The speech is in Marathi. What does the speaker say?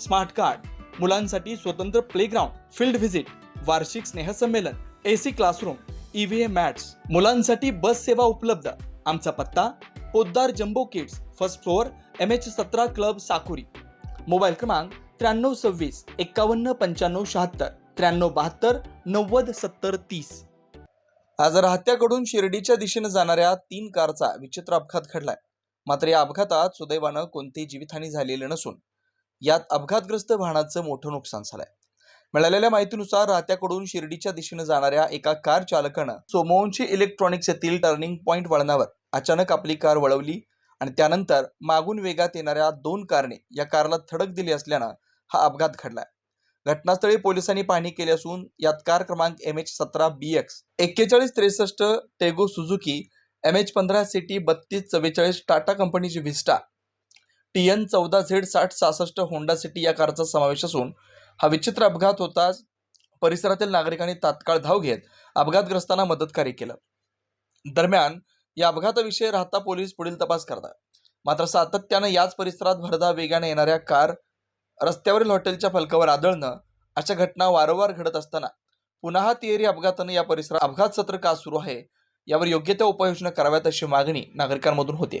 Smart card मुलांसाठी स्वतंत्र प्लेग्राऊंड फील्ड व्हिजिट वार्षिक स्नेहसंमेलन एसी क्लासरूम ईव्हीएम मॅट्स मुलांसाठी बस सेवा उपलब्ध. आमचा पत्ता Poddar jumbo kids first floor M H सतरा क्लब साकुरी. मोबाईल क्रमांक त्र्याण्णव सव्वीस एक्कावन्न पंच्याण्णव शहात्तर त्र्याण्णव बहात्तर नव्वद सत्तर तीस. आज राहत्याकडून शिर्डीच्या दिशेनं जाणाऱ्या तीन कारचा विचित्र अपघात घडलाय. मात्र या अपघातात सुदैवानं कोणतीही जीवितहानी झालेली नसून यात अपघातग्रस्त वाहनाचं मोठं नुकसान झालंय. मिळालेल्या माहितीनुसार राहत्याकडून शिर्डीच्या दिशेनं जाणाऱ्या एका कार चालकानं सोमोनची इलेक्ट्रॉनिक्स येथील टर्निंग पॉईंट वळणावर अचानक आपली कार वळवली आणि त्यानंतर मागून वेगात येणाऱ्या दोन कारने या कारला धडक दिली असल्यानं हा अपघात घडलाय. घटनास्थळी पोलिसांनी पाहणी केली असून यात कार क्रमांक एम एच सतरा बी एक्स एक्केचाळीस त्रेसष्ट टेगो सुझुकी एम एच पंधरा सिटी बत्तीस चव्वेचाळीस टाटा कंपनीची व्हिस्टा टी एन चौदा झेड साठ सहासष्ट होंडा सिटी या कारचा समावेश असून हा विचित्र अपघात होताच परिसरातील नागरिकांनी तात्काळ धाव घेत अपघातग्रस्तांना मदतकार्य केलं. दरम्यान या अपघाताविषयी राहता पोलीस पुढील तपास करतात. मात्र सातत्यानं याच परिसरात भरधाव वेगाने येणाऱ्या कार रस्त्यावरील हॉटेलच्या फलकावर आदळणं अशा घटना वारंवार घडत असताना पुन्हा तिहेरी अपघातानं या परिसरात अपघात सत्र का सुरू आहे यावर योग्य त्या उपाययोजना कराव्यात अशी मागणी नागरिकांमधून होते